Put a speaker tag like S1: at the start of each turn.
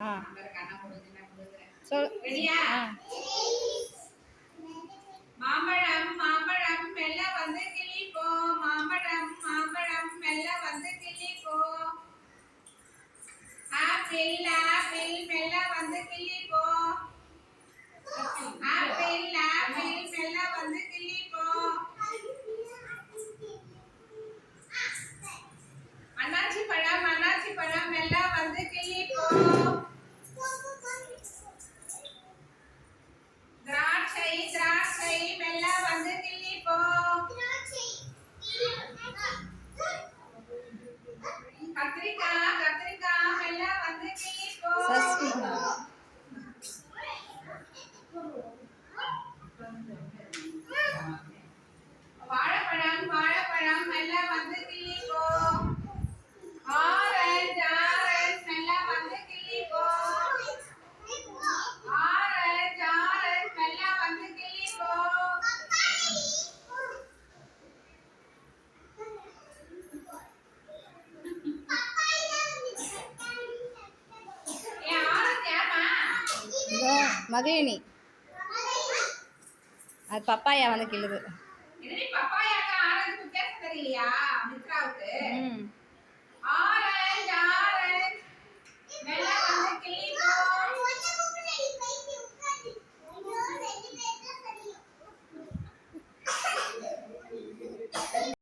S1: ஆ.
S2: மாம்பழம் மாம்பழம் மெல்ல வந்து கிளிப்போ மாம்பழம் மாம்பழம் மெல்ல வந்து கிளிப்போ ஆப்பிள் ஆப்பிள் மெல்ல வந்து கிளிப்போ
S1: Sucesso! மகிழினி. அது பப்பாயா வந்து கிள்ளுது.